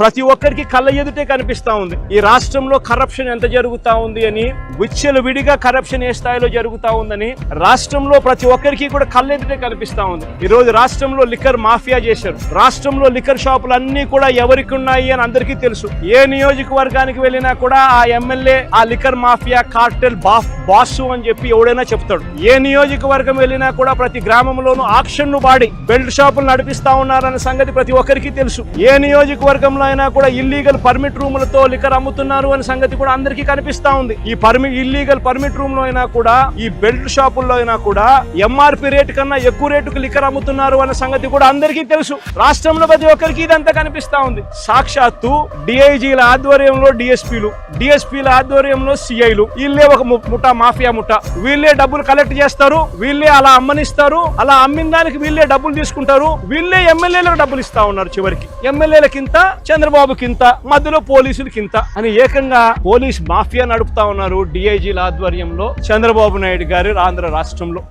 ప్రతి ఒక్కరికి కళ్ళ ఎదుటే కనిపిస్తా ఉంది. ఈ రాష్ట్రంలో కరప్షన్ ఎంత జరుగుతా ఉంది అని విచ్చలు విడిగా కరప్షన్ ఏ స్థాయిలో జరుగుతా ఉందని రాష్ట్రంలో ప్రతి ఒక్కరికి కూడా కళ్ళెదుటే కనిపిస్తూ ఉంది. ఈ రోజు రాష్ట్రంలో లిక్కర్ మాఫియా చేశారు. రాష్ట్రంలో లిక్కర్ షాపులు అన్ని కూడా ఎవరికి ఉన్నాయి అని అందరికీ తెలుసు. ఏ నియోజకవర్గానికి వెళ్ళినా కూడా ఆ ఎమ్మెల్యే ఆ లిక్కర్ మాఫియా కార్టెల్ బాఫ్ బాసు అని చెప్పి ఎవడైనా చెప్తాడు. ఏ నియోజకవర్గం వెళ్ళినా కూడా ప్రతి గ్రామంలోనూ ఆక్షన్ను వాడి బెల్ట్ షాపులు నడిపిస్తా ఉన్నారన్న సంగతి ప్రతి ఒక్కరికి తెలుసు. ఏ నియోజకవర్గంలో అయినా కూడా ఇల్లీగల్ పర్మిట్ రూములతో లిక్కర్ అమ్ముతున్నారు అనే సంగతి కూడా అందరికీ కనిపిస్తా ఉంది. ఈ పర్మిట్ ఇల్లీగల్ పర్మిట్ రూమ్లో అయినా కూడా ఈ బెల్ట్ షాపుల్లో అయినా కూడా ఎంఆర్పి రేట్ కన్నా ఎక్కువ రేటుకు లిక్కర్ అమ్ముతున్నారు అనే సంగతి కూడా అందరికీ తెలుసు. రాష్ట్రంలో ప్రతి ఒక్కరికి ఇదంతా కనిపిస్తా ఉంది. సాక్షాత్తు డిఐజీల ఆధ్వర్యంలో డిఎస్పీలు డిఎస్పీల ఆధ్వర్యంలో సిఐలు వీళ్ళే ఒక ముఠా మాఫియా ముఠా. వీళ్ళే డబ్బులు కలెక్ట్ చేస్తారు వీళ్ళే అలా అమ్మనిస్తారు అలా అమ్మిన దానికి వీళ్ళే డబ్బులు తీసుకుంటారు వీళ్ళే ఎమ్మెల్యేలకు డబ్బులు ఇస్తా ఉన్నారు చివరికి. ఎమ్మెల్యేలకింత చంద్రబాబుకింత మధ్యలో పోలీసులకింత అని ఏకంగా పోలీస్ మాఫియా నడుపుతా ఉన్నారు డిఐజీల ఆధ్వర్యంలో చంద్రబాబు నాయుడు గారు ఆంధ్ర రాష్ట్రంలో.